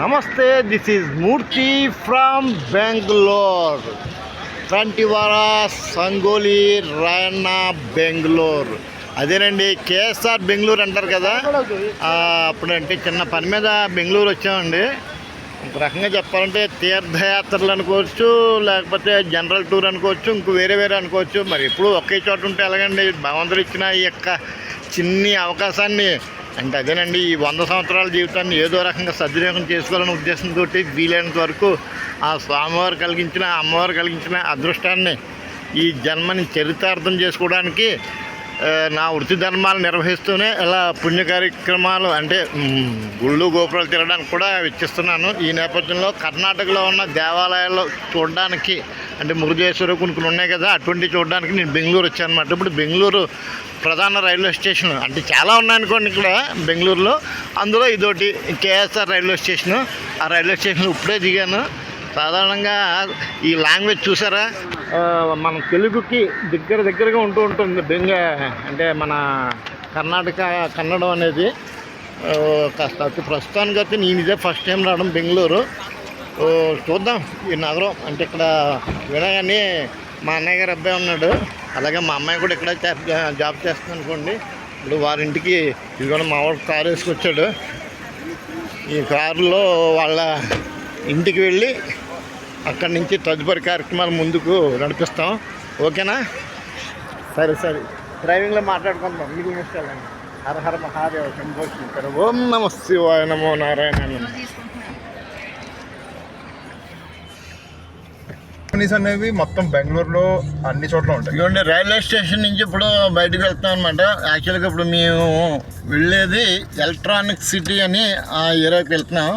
నమస్తే this is Murthy from Bangalore ట్వంటీవార Sangolli Rayanna Bengaluru అదేనండి KSR Bengaluru అంటారు కదా? అప్పుడంటే చిన్న పని మీద బెంగళూరు వచ్చామండి. ఒక రకంగా చెప్పాలంటే తీర్థయాత్రలు అనుకోవచ్చు లేకపోతే జనరల్ టూర్ అనుకోవచ్చు ఇంక వేరే వేరే అనుకోవచ్చు. మరి ఎప్పుడు ఒకే చోట ఉంటే ఎలాగండి? భగవంతుడు ఇచ్చిన ఈ యొక్క చిన్ని అవకాశాన్ని అంటే అదేనండి ఈ వంద సంవత్సరాల జీవితాన్ని ఏదో రకంగా సద్వినియోగం చేసుకోవాలనే ఉద్దేశంతో వీలైనంత వరకు ఆ స్వామివారు కలిగించిన అమ్మవారు కలిగించిన అదృష్టాన్ని ఈ జన్మని చరితార్థం చేసుకోవడానికి నా వృత్తి ధర్మాలు నిర్వహిస్తూనే ఇలా పుణ్య కార్యక్రమాలు అంటే గుళ్ళు గోపురాలు తిరగడానికి కూడా వెచ్చిస్తున్నాను. ఈ నేపథ్యంలో కర్ణాటకలో ఉన్న దేవాలయాల్లో చూడడానికి అంటే మురుగేశ్వర కొన్ని కొన్ని ఉన్నాయి కదా అటువంటి చూడడానికి నేను బెంగళూరు వచ్చాను అనమాట ఇప్పుడు బెంగళూరు ప్రధాన రైల్వే స్టేషన్ అంటే చాలా ఉన్నాయనుకోండి ఇక్కడ బెంగళూరులో. అందులో ఇదొకటి కేఎస్ఆర్ రైల్వే స్టేషను. ఆ రైల్వే స్టేషన్ ఇప్పుడే దిగాను. సాధారణంగా ఈ లాంగ్వేజ్ చూసారా? మన తెలుగుకి దగ్గర దగ్గరగా ఉంటూ ఉంటుంది. బెంగ అంటే మన కర్ణాటక కన్నడం అనేది. కాస్త అతి ప్రస్తుతానికి అయితే నేను ఇదే ఫస్ట్ టైం రావడం బెంగళూరు. చూద్దాం ఈ నగరం. అంటే ఇక్కడ వినగానే మా అన్నయ్య గారు అబ్బాయి ఉన్నాడు. అలాగే మా అమ్మాయి కూడా ఇక్కడ జా- జాబ్ చేస్తుంది అనుకోండి. ఇప్పుడు వారింటికి ఇదిగోండి మా వాడు కారు వేసుకొచ్చాడు. ఈ కారులో వాళ్ళ ఇంటికి వెళ్ళి అక్కడి నుంచి తదుపరి కార్యక్రమాలు ముందుకు నడిపిస్తాం. ఓకేనా? సరే సరే. డ్రైవింగ్లో మాట్లాడుకుందాం. మీకు ఇష్టాలండి హర హర మహాదేవ శంకర. ఓం నమ శివాయ నమో నారాయణ. కంపెనీస్ అనేవి మొత్తం బెంగళూరులో అన్ని చోట్ల ఉంటాయి. ఇదిగోండి రైల్వే స్టేషన్ నుంచి ఇప్పుడు బయటకు వెళ్తాం అనమాట యాక్చువల్గా ఇప్పుడు మేము వెళ్ళేది ఎలక్ట్రానిక్ సిటీ అని ఆ ఏరియాకి వెళ్తున్నాం.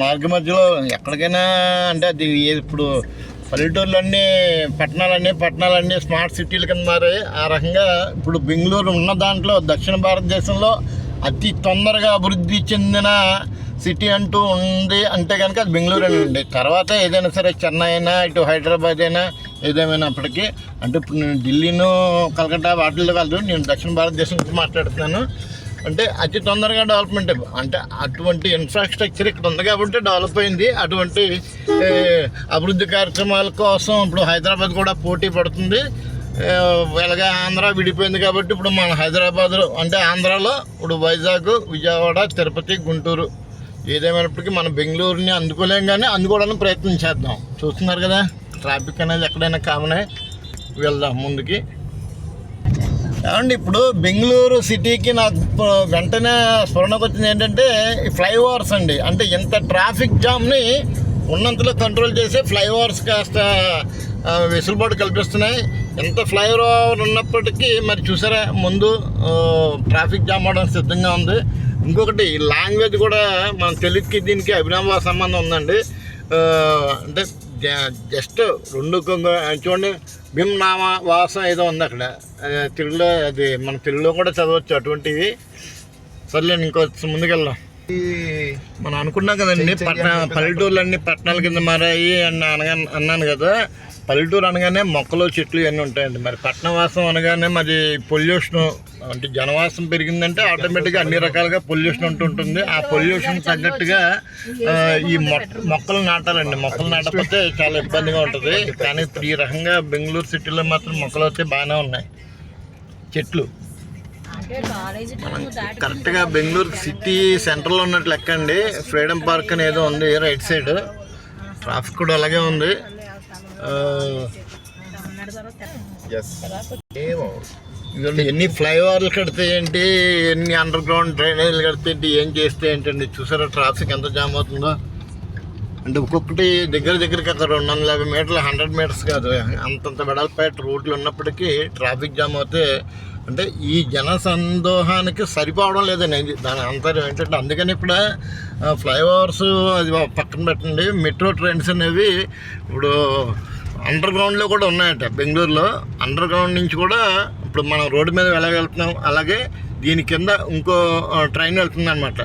మార్గ మధ్యలో ఎక్కడికైనా అంటే అది ఇప్పుడు పల్లెటూర్లన్నీ పట్టణాలన్నీ పట్టణాలన్నీ స్మార్ట్ సిటీల కింద మారాయి ఆ రకంగా ఇప్పుడు బెంగళూరు ఉన్న దాంట్లో దక్షిణ భారతదేశంలో అతి తొందరగా అభివృద్ధి చెందిన సిటీ అంటూ ఉంది అంటే కనుక అది బెంగళూరు అండి. తర్వాత ఏదైనా సరే చెన్నై అయినా ఇటు హైదరాబాద్ అయినా ఏదేమైనప్పటికీ అంటే ఇప్పుడు నేను ఢిల్లీను కలకట్టా వాటిల్లో కలదు నేను దక్షిణ భారతదేశం గురించి మాట్లాడుతున్నాను. అంటే అతి తొందరగా డెవలప్మెంట్ అంటే అటువంటి ఇన్ఫ్రాస్ట్రక్చర్ ఇక్కడ ఉంది కాబట్టి డెవలప్ అయింది. అటువంటి అభివృద్ధి కార్యక్రమాల కోసం ఇప్పుడు హైదరాబాద్ కూడా పోటీ పడుతుంది. ఇలాగే ఆంధ్ర విడిపోయింది కాబట్టి ఇప్పుడు మన హైదరాబాద్లో అంటే ఆంధ్రాలో ఇప్పుడు వైజాగ్ విజయవాడ తిరుపతి గుంటూరు ఏదేమైనప్పటికీ మన బెంగళూరుని అందుకోలేం కానీ అందుకోవడానికి ప్రయత్నం చేద్దాం. చూస్తున్నారు కదా ట్రాఫిక్ అనేది ఎక్కడైనా కామనే వెళ్దాం ముందుకి. ఏమండి ఇప్పుడు బెంగళూరు సిటీకి నాకు వెంటనే స్మరణకు వచ్చింది ఏంటంటే ఈ ఫ్లైఓవర్స్ అండి. అంటే ఇంత ట్రాఫిక్ జామ్ని ఉన్నంతలో కంట్రోల్ చేసే ఫ్లైఓవర్స్ కాస్త వెసులుబాటు కల్పిస్తున్నాయి. ఎంత ఫ్లైఓవర్ ఉన్నప్పటికీ మరి చూసారా ముందు ట్రాఫిక్ జామ్ అవడం సిద్ధంగా ఉంది. ఇంకొకటి ఈ లాంగ్వేజ్ కూడా మన తెలుగుకి దీనికి అభినవ సంబంధం ఉందండి. అంటే జస్ట్ రెండు కొంగ- చూడండి భీమనామ వాసం ఏదో ఉంది అక్కడ. తెలుగులో అది మన తెలుగులో కూడా చదవచ్చు అటువంటివి సర్లే ఇంకో ముందుకెళ్దాం. మనం అనుకున్నాం కదండి పట్టణ పల్లెటూర్లు అన్ని పట్టణాల కింద మారాయి అని అనగా అన్నాను కదా. పల్లెటూరు అనగానే మొక్కలు చెట్లు ఇవన్నీ ఉంటాయండి. మరి పట్టణవాసం అనగానే మరి పొల్యూషన్ అంటే జనవాసం పెరిగిందంటే ఆటోమేటిక్గా అన్ని రకాలుగా పొల్యూషన్ ఉంటుంటుంది ఆ పొల్యూషన్ తగ్గట్టుగా ఈ మొ- మొక్కలు నాటాలండి. మొక్కలు నాటకపోతే చాలా ఇబ్బందిగా ఉంటుంది. కానీ ఇప్పుడు ఈ రకంగా బెంగళూరు సిటీలో మాత్రం మొక్కలు అయితే బాగానే ఉన్నాయి. చెట్లు. కరెక్ట్గా బెంగళూరు సిటీ సెంటర్లో ఉన్నట్లు ఎక్కండి ఫ్రీడమ్ పార్క్ అని ఏదో ఉంది రైట్ సైడ్. ట్రాఫిక్ కూడా అలాగే ఉంది. Uh, ఏమో ఎన్ని ఫ్లైఓవర్లు కడితే ఏంటి ఎన్ని అండర్ గ్రౌండ్ డ్రైనేజీలు కడితే ఏంటి ఏం చేస్తే ఏంటండి చూసారా ట్రాఫిక్ ఎంత జామ్ అవుతుందో? అంటే ఒక్కొక్కటి దగ్గర దగ్గరికి అక్కడ రెండు వందల యాభై మీటర్లు హండ్రెడ్ మీటర్స్ కాదు. అంతంత వెడల్పేట రోడ్లు ఉన్నప్పటికీ ట్రాఫిక్ జామ్ అవుతే అంటే ఈ జన సందోహానికి సరిపోవడం లేదండి. దాని అంతరం ఏంటంటే అందుకని ఇప్పుడు ఫ్లైఓవర్స్ అది పక్కన పెట్టండి. మెట్రో ట్రైన్స్ అనేవి ఇప్పుడు అండర్ గ్రౌండ్లో కూడా ఉన్నాయట బెంగళూరులో. అండర్ గ్రౌండ్ నుంచి కూడా ఇప్పుడు మనం రోడ్డు మీద ఎలా వెళ్తున్నాం అలాగే దీని కింద ఇంకో ట్రైన్ వెళ్తుంది అనమాట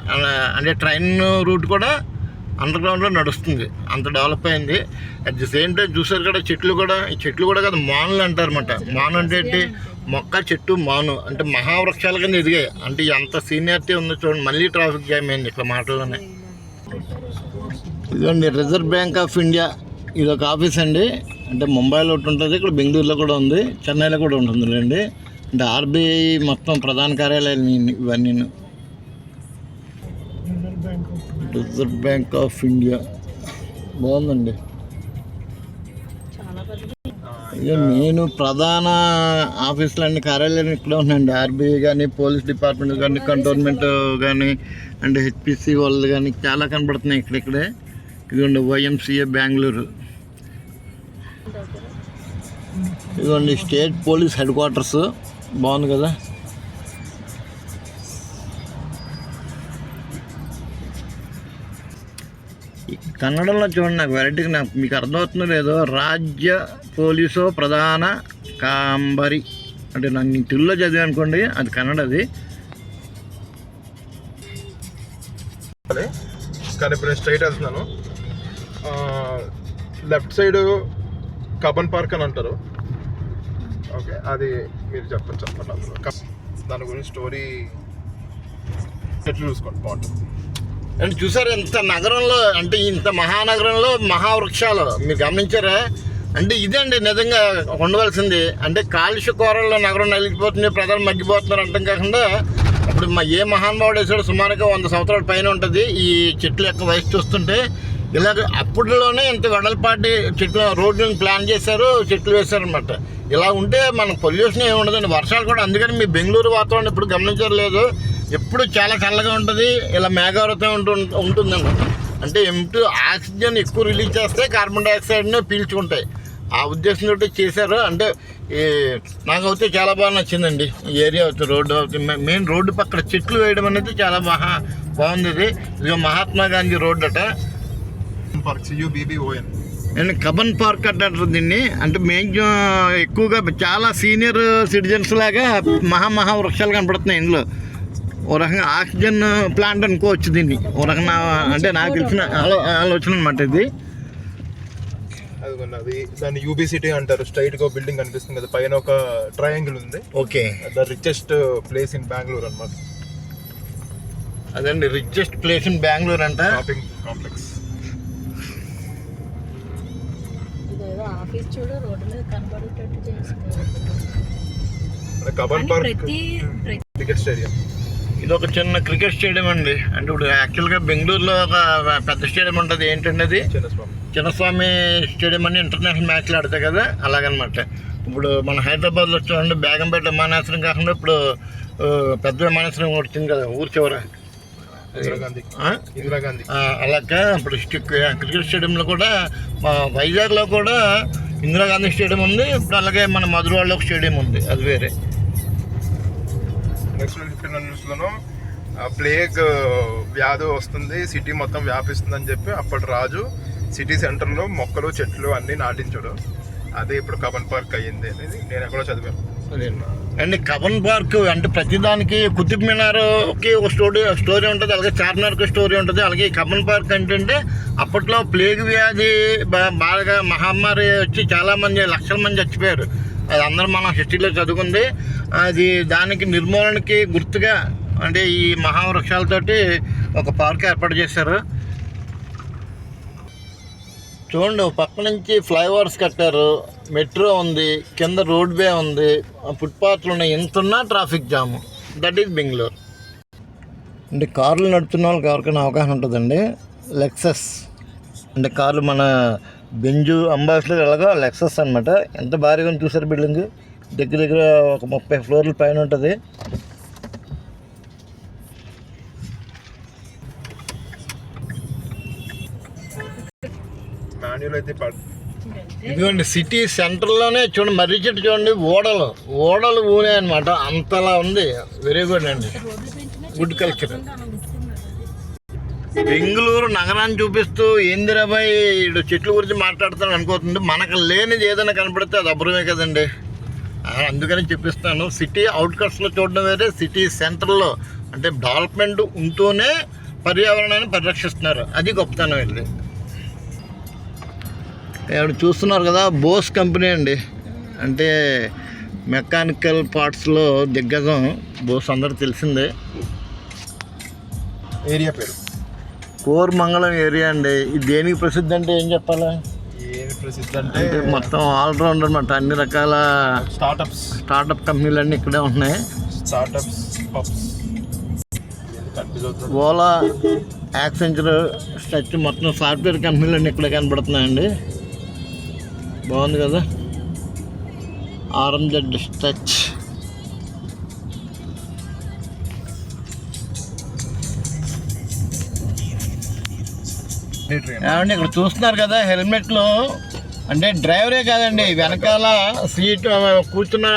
అంటే ట్రైన్ రూట్ కూడా అండర్ గ్రౌండ్లో నడుస్తుంది. అంత డెవలప్ అయింది. అట్ ది సేమ్ టైం చూసారు కదా చెట్లు కూడా ఈ చెట్లు కూడా కదా మానులు అంటారన్నమాట. మాన్ అంటే ఏంటి? మొక్క చెట్టు మాను. అంటే మహావృక్షాల కింద ఎదిగాయి. అంటే ఎంత సీనియారిటీ ఉందో చూడండి. మళ్ళీ ట్రాఫిక్ జామ్ అయింది ఇక్కడ మాటల్లోనే. ఇదండి రిజర్వ్ బ్యాంక్ ఆఫ్ ఇండియా ఇది ఒక ఆఫీస్ అండి. అంటే ముంబైలో ఒకటి ఉంటుంది ఇక్కడ బెంగళూరులో కూడా ఉంది చెన్నైలో కూడా ఉంటుందిలేండి. అంటే ఆర్బీఐ మొత్తం ప్రధాన కార్యాలయాలు ఇవన్నీ రిజర్వ్ బ్యాంక్ ఆఫ్ ఇండియా బాగుందండి. నేను ప్రధాన ఆఫీసులన్నీ అన్ని కార్యాలయాలు ఇక్కడ ఉన్నాయండి. ఆర్బీఐ కానీ పోలీస్ డిపార్ట్మెంట్ కానీ కంటోన్మెంట్ కానీ అండ్ హెచ్పిసి వాళ్ళు కానీ చాలా కనబడుతున్నాయి ఇక్కడిక్కడే ఇదిగోండి వైఎంసీఏ బెంగళూరు. ఇదిగోండి స్టేట్ పోలీస్ హెడ్ క్వార్టర్స్. బాగుంది కదా? కన్నడంలో చూడండి నాకు వెరైటీగా నాకు మీకు అర్థమవుతుందో లేదో రాజ్య పోలీసు ప్రధాన కాంబరి. అంటే నాకు తెలుగులో చదివి అనుకోండి అది కన్నడది. కానీ ఇప్పుడు నేను స్ట్రైట్ వెళ్తున్నాను. లెఫ్ట్ సైడ్ కబన్ పార్క్ అని అంటారు. ఓకే అది మీరు చెప్పండి చెప్పండి అందులో దాని గురించి స్టోరీ ఎట్లా చూసుకోండి బాగుంటుంది. అంటే చూసారు ఇంత నగరంలో అంటే ఇంత మహానగరంలో మహావృక్షాలు? మీరు గమనించారా? అంటే ఇదండి నిజంగా ఉండవలసింది. అంటే కాలుష్య కోరల్లో నగరం నలిగిపోతుంది ప్రజలు మగ్గిపోతున్నారు అంటాం కాకుండా ఇప్పుడు మా ఏ మహానుభావుడు వేసాడు సుమారుగా వంద సంవత్సరాల పైన ఉంటుంది ఈ చెట్ల యొక్క వయసు చూస్తుంటే. ఇలాగ అప్పట్లోనే ఇంత వెడల్పాటి చెట్లు రోడ్లను ప్లాన్ చేశారు చెట్లు వేశారనమాట ఇలా ఉంటే మనకు పొల్యూషన్ ఏమి ఉండదండి. వర్షాలు కూడా అందుకని మీ బెంగళూరు వాతావరణం ఇప్పుడు గమనించడం లేదు ఎప్పుడు చాలా చల్లగా ఉంటుంది ఇలా మేఘావృతం ఉంటు ఉంటుందండి. అంటే ఏమిటి ఆక్సిజన్ ఎక్కువ రిలీజ్ చేస్తే కార్బన్ డైఆక్సైడ్ని పీల్చుకుంటాయి. ఆ ఉద్దేశంతో చేశారు. అంటే ఈ నాకైతే చాలా బాగా నచ్చిందండి. ఈ ఏరియా అవుతుంది రోడ్డు అవుతుంది మెయిన్ రోడ్డు పక్కన చెట్లు వేయడం అనేది చాలా మహా బాగుంది. ఇది ఇది మహాత్మా గాంధీ రోడ్డు అట. నేను కబన్ పార్క్ అంటారు దీన్ని. అంటే మ్యాక్సిమం ఎక్కువగా చాలా సీనియర్ సిటిజన్స్ లాగా మహా మహా వృక్షాలు కనపడుతున్నాయి ఇందులో. ఓ రకంగా ఆక్సిజన్ ప్లాంట్ అనుకోవచ్చు దీన్ని. ఓ రకంగా అంటే నాకు తెలిసిన ఆలో ఆలోచన అనమాట ఇది. అదిగోండి అది దాన్ని యూబీ సిటీ అంటారు. స్ట్రైట్గా బిల్డింగ్ కనిపిస్తుంది కదా పైన ఒక ట్రయాంగిల్ ఉంది. Okay. The richest place in Bengaluru అన్నమాట. అదండి రిచెస్ట్ ప్లేస్ ఇన్ బెంగళూరు అంట. Shopping complex. ఆఫీస్ చూడు రోడ్డు మీద కనబడేటట్టు చేస్తున్నారు కబన్ కానీ పార్క్ క్రికెట్ స్టేడియం ఇది ఒక చిన్న క్రికెట్ స్టేడియం అండి. అంటే ఇప్పుడు యాక్చువల్గా బెంగళూరులో ఒక పెద్ద స్టేడియం ఉంటుంది. ఏంటంటే అది చిన్నస్వామి. చిన్నస్వామి స్టేడియం అని ఇంటర్నేషనల్ మ్యాచ్లు ఆడతాయి కదా అలాగనమాట. ఇప్పుడు మన హైదరాబాద్లో చూడండి బేగంపేట విమానాశ్రయం కాకుండా ఇప్పుడు పెద్ద విమానాశ్రయం వచ్చింది కదా ఊరు చివర. అలాగా ఇప్పుడు క్రికెట్ స్టేడియంలో కూడా మా వైజాగ్లో కూడా ఇందిరాగాంధీ స్టేడియం ఉంది. ఇప్పుడు అలాగే మన మధురవాడలో ఒక స్టేడియం ఉంది. అది వేరే. నెక్స్ట్ ప్లేగ్ వ్యాధి వస్తుంది సిటీ మొత్తం వ్యాపిస్తుంది అని చెప్పి అప్పటి రాజు సిటీ సెంటర్లో మొక్కలు చెట్లు అన్నీ నాటించాడు. అదే ఇప్పుడు కబన్ పార్క్ అయ్యింది అనేది నేను ఎక్కడో చదివాను. అండ్ కబన్ పార్క్ అంటే ప్రతిదానికి కుతుబ్ మినార్కి ఒక స్టోరీ స్టోరీ ఉంటుంది అలాగే చార్మినార్కి స్టోరీ ఉంటుంది. అలాగే కబన్ పార్క్ ఏంటంటే అప్పట్లో ప్లేగ్ వ్యాధి బాగా మహమ్మారి వచ్చి చాలామంది లక్షల మంది చచ్చిపోయారు. అది అందరూ మనం హిస్టరీలో చదువుకుంది. అది దానికి నిర్మూలనకి గుర్తుగా అంటే ఈ మహావృక్షాలతోటి ఒక పార్క్ ఏర్పాటు చేశారు. చూడండి పక్క నుంచి ఫ్లైఓవర్స్ కట్టారు. మెట్రో ఉంది కింద రోడ్ వే ఉంది ఫుట్పాత్లు ఉన్నాయి. ఎంత traffic jam. That is Bengaluru. అంటే కార్లు నడుపుతున్న వాళ్ళకి ఎవరికైనా అవగాహన ఉంటుందండి? లెక్సస్. అంటే కార్లు మన బెంజు అంబాసిడర్ ఎలాగో లెక్సస్ అనమాట ఎంత భారీగా ఉంది చూసారు బిల్డింగ్? దగ్గర దగ్గర ఒక ముప్పై ఫ్లోర్ల పైన ఉంటుంది. మాన్యువల్ అయితే ఇదిగోండి సిటీ సెంటర్లోనే చూడండి మర్రి చెట్టు చూడండి ఓడలు. ఓడలు ఊనే అనమాట అంతలా ఉంది. వెరీ గుడ్ అండి. Good culture. బెంగళూరు నగరాన్ని చూపిస్తూ ఏందిరాబాయ్ ఇడు చెట్ల గురించి మాట్లాడుతాను అనుకోతుంది. మనకు లేనిది ఏదైనా కనపడితే అది అభ్రమే కదండి. అందుకని చెప్పిస్తాను. సిటీ అవుట్కట్స్లో చూడడం వేరే సిటీ సెంటర్లో అంటే డెవలప్మెంట్ ఉంటూనే పర్యావరణాన్ని పరిరక్షిస్తున్నారు. అది గొప్పతనం వెళ్ళి ఇప్పుడు చూస్తున్నారు కదా బోస్ కంపెనీ అండి. అంటే మెకానికల్ పార్ట్స్లో దిగ్గజం బోస్ అందరూ తెలిసిందే. ఏరియా పేరు? కోరమంగళం ఏరియా అండి. ఇది దేనికి ప్రసిద్ధి అంటే ఏం చెప్పాలా? ప్రసిద్ధి అంటే మొత్తం ఆల్రౌండర్ అనమాట అన్ని రకాల స్టార్టప్స్. స్టార్టప్ కంపెనీలు అన్నీ ఇక్కడే ఉన్నాయి స్టార్టప్స్ పబ్స్. ఓలా యాక్సెంచర్ స్టచ్ మొత్తం సాఫ్ట్వేర్ కంపెనీలు అన్నీ ఇక్కడే కనబడుతున్నాయండి. బాగుంది కదా? ఆర్ఎంజెడ్ స్టచ్ ఏమండి ఇక్కడ చూస్తున్నారు కదా హెల్మెట్లు అంటే డ్రైవరే కాదండి వెనకాల సీట్ కూర్చున్న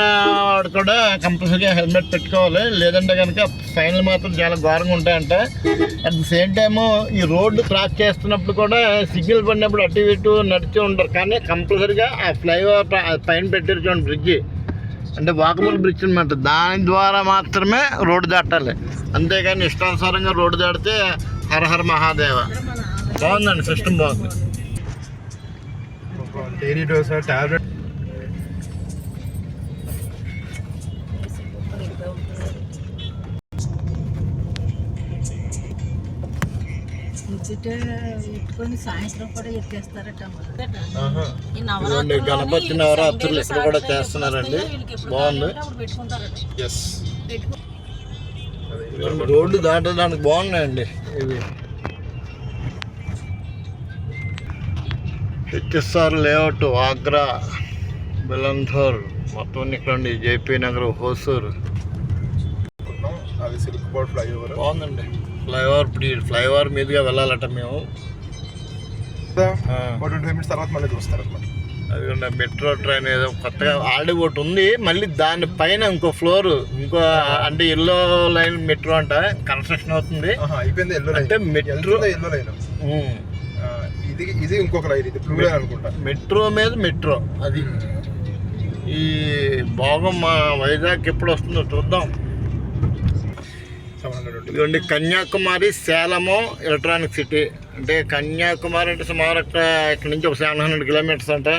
వాడు కూడా కంపల్సరీగా హెల్మెట్ పెట్టుకోవాలి. లేదంటే కనుక ఫైన్లు మాత్రం చాలా ఘోరంగా ఉంటాయంట. అట్ ది సేమ్ టైము ఈ రోడ్డు క్రాస్ చేస్తున్నప్పుడు కూడా సిగ్నల్ పడినప్పుడు అటు ఇటు నడిచి ఉంటారు. కానీ కంపల్సరీగా ఆ ఫ్లైఓవర్ పైన పెట్టారు చూడండి బ్రిడ్జి. అంటే వాకబుల్ బ్రిడ్జ్ అనమాట దాని ద్వారా మాత్రమే రోడ్డు దాటాలి. అంతేగాని ఇష్టానుసారంగా రోడ్డు దాటితే హర హర మహాదేవ. బాగుందండి సిస్టమ్ బాగుంది. Dairy dose tablet. గణపతి నవరాత్రులు ఇక్కడ కూడా చేస్తున్నారండి. బాగుంది. రోడ్డు దాటడానికి బాగున్నాయండి ఇవి. హెచ్ఎస్ఆర్ లేఅవుట్ ఆగ్రా బెలంథోర్ మొత్తం ఇక్కడ జేపీ నగర్ హోసూర్. అది సిల్క్ బోర్డ్ ఫ్లైఓవర్. బాగుందండి. ఫ్లైఓవర్ ఇప్పుడు ఫ్లైఓవర్ మీదుగా వెళ్ళాలట మేము. ట్వంటీ మినిట్స్ తర్వాత మళ్ళీ చూస్తారు అనమాట అదిగోండి మెట్రో ట్రైన్ ఏదో కొత్తగా ఆల్రెడీ ఒకటి ఉంది. మళ్ళీ దాని పైన ఇంకో ఫ్లోర్ ఇంకో అంటే ఎల్లో లైన్ మెట్రో అంట కన్స్ట్రక్షన్ అవుతుంది. అంటే మెట్రో ఎల్లో లైన్. ఇది ఇది ఇంకొక లైన్ ఇది బ్లూ లైన్ అనుకుంటా. మెట్రో మీద మెట్రో అది. ఈ భాగం మా వైజాగ్ ఎప్పుడు వస్తుందో చూద్దాం. ఇదిగోండి కన్యాకుమారి సేలము ఎలక్ట్రానిక్ సిటీ. అంటే కన్యాకుమారి అంటే సుమారు అక్కడ ఇక్కడ నుంచి ఒక సెవెన్ హండ్రెడ్ కిలోమీటర్స్ అంట.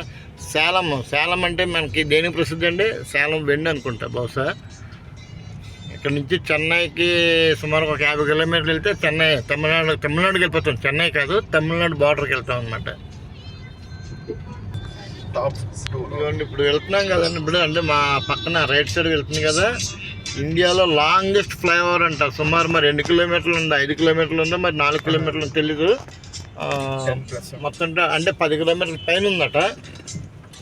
సేలం సేలం అంటే మనకి దేనికి ప్రసిద్ధి అండి? సేలం వెండి అనుకుంటా బహుశా. ఇక్కడ నుంచి చెన్నైకి సుమారు ఒక యాభై కిలోమీటర్లు వెళ్తే చెన్నై తమిళనాడు తమిళనాడుకి వెళ్ళిపోతాం. చెన్నై కాదు తమిళనాడు బార్డర్కి వెళ్తాం అనమాట టాప్ ఇప్పుడు వెళ్తున్నాం కదండి. ఇప్పుడు అంటే మా పక్కన రైట్ సైడ్ వెళ్తుంది కదా. ఇండియాలో లాంగెస్ట్ ఫ్లైఓవర్ అంట. సుమారు మరి ఎన్ని కిలోమీటర్లు ఉందా ఐదు కిలోమీటర్లు ఉందా మరి నాలుగు కిలోమీటర్లు తెలీదు. మొత్తం అంటే- పది కిలోమీటర్ల పైన ఉందట.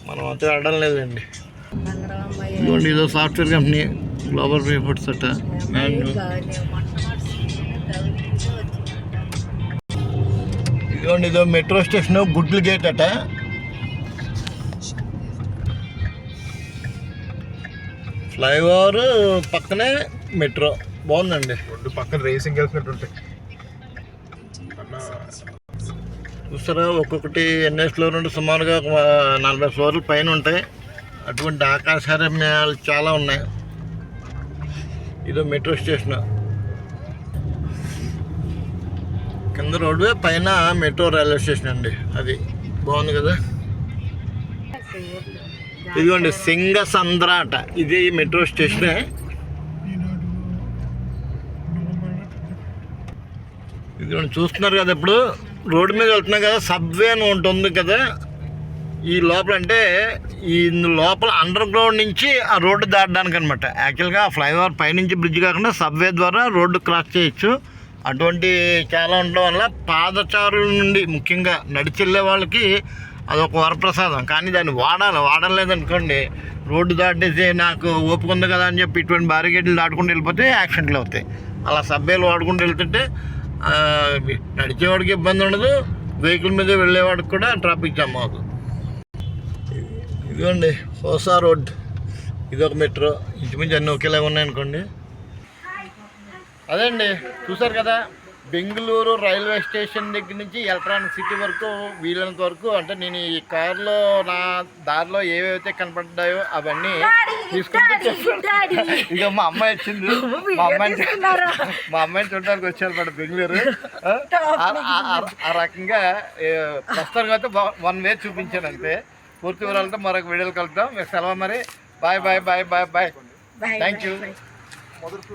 మనం అంతా వెళ్ళడం లేదండి. ఇదిగోండి ఇదో సాఫ్ట్వేర్ కంపెనీ గ్లోబల్ రిపోర్ట్స్ అట. ఇదిగోండి ఇదో మెట్రో స్టేషన్ గుడ్లు గేట్ అట. ఫ్లైఓవర్ పక్కనే మెట్రో. బాగుందండి. రెండు పక్కన రేసింగ్ వెళ్తున్నట్టు ఉంటాయి. చూస్తారా ఒక్కొక్కటి ఎన్ఎస్ ఫ్లోర్ నుండి సుమారుగా ఒక నలభై ఫ్లోర్ల పైన ఉంటాయి. అటువంటి ఆకాశారమ్యాలు చాలా ఉన్నాయి. ఇదో మెట్రో స్టేషన్. కింద రోడ్డు పైన మెట్రో రైల్వే స్టేషన్ అండి. అది బాగుంది కదా? ఇదిగోండి సింగసంద్ర అట. ఇది మెట్రో స్టేషనే. ఇదిగోండి చూస్తున్నారు కదా ఇప్పుడు? రోడ్డు మీద వెళ్తున్నాం కదా సబ్వే అని ఉంటుంది కదా? ఈ లోపల అంటే ఈ లోపల అండర్ గ్రౌండ్ నుంచి ఆ రోడ్డు దాటడానికి అనమాట యాక్చువల్గా ఫ్లైఓవర్ పైనుంచి బ్రిడ్జ్ కాకుండా సబ్వే ద్వారా రోడ్డు క్రాస్ చేయొచ్చు. అటువంటి చాలా ఉండడం వల్ల పాదచారుల నుండి ముఖ్యంగా నడిచి వెళ్ళే వాళ్ళకి అదొక వరప్రసాదం. కానీ దాన్ని వాడాలి. వాడలేదనుకోండి రోడ్డు దాటేసి నాకు ఓపిక ఉంది కదా అని చెప్పి ఇటువంటి బ్యారికేడ్లు దాటుకుంటూ వెళ్ళిపోతే యాక్సిడెంట్లు అవుతాయి. అలా సబ్బేలు వాడుకుంటూ వెళ్తుంటే నడిచేవాడికి ఇబ్బంది ఉండదు. వెహికల్ మీద వెళ్ళేవాడికి కూడా ట్రాఫిక్ జామ్ అవుతుంది ఇదిగోండి హోసా రోడ్. ఇదొక మెట్రో. ఇంచుమించు అన్నీ ఒకేలాగా ఉన్నాయనుకోండి అదే అండి చూసారు కదా? బెంగళూరు రైల్వే స్టేషన్ దగ్గర నుంచి ఎలక్ట్రానిక్ సిటీ వరకు వీలైనంత వరకు అంటే నేను ఈ కార్లో నా దారిలో ఏవైతే కనపడ్డాయో అవన్నీ తీసుకుంటూ. ఇక మా అమ్మాయి వచ్చింది. మా అమ్మాయిని మా అమ్మాయిని చూడడానికి వచ్చారు మేడం బెంగళూరు. ఆ, రకంగా ప్రస్తుతానికి అయితే వన్ వే చూపించాను అంతే. పూర్తి వివరాలతో మరొక వీడియోలు కలుద్దాం. సెలవు మరి. Bye bye bye bye bye. Thank you